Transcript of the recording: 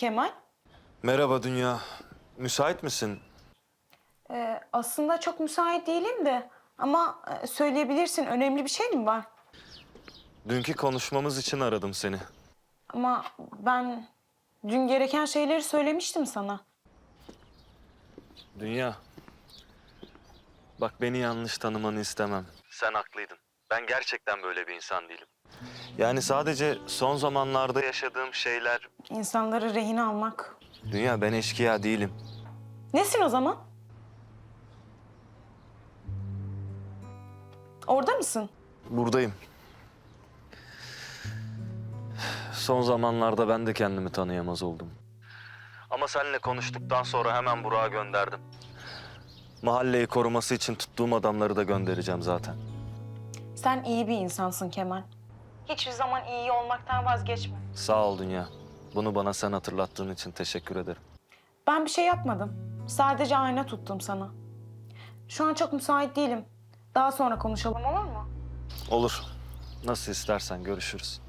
Kemal. Merhaba Dünya. Müsait misin? Ee, aslında çok müsait değilim de ama e, söyleyebilirsin. Önemli bir şey mi var? Dünkü konuşmamız için aradım seni. Ama ben dün gereken şeyleri söylemiştim sana. Dünya. Bak beni yanlış tanımanı istemem. Sen haklıydın. Ben gerçekten böyle bir insan değilim. Yani sadece son zamanlarda yaşadığım şeyler... İnsanları rehin almak. Dünya ben eşkıya değilim. Nesin o zaman? Orada mısın? Buradayım. Son zamanlarda ben de kendimi tanıyamaz oldum. Ama seninle konuştuktan sonra hemen Burak'a gönderdim. Mahalleyi koruması için tuttuğum adamları da göndereceğim zaten. Sen iyi bir insansın Kemal. Hiçbir zaman iyi olmaktan vazgeçme. Sağ ol Dünya. Bunu bana sen hatırlattığın için teşekkür ederim. Ben bir şey yapmadım. Sadece ayna tuttum sana. Şu an çok müsait değilim. Daha sonra konuşalım olur mu? Olur. Nasıl istersen görüşürüz.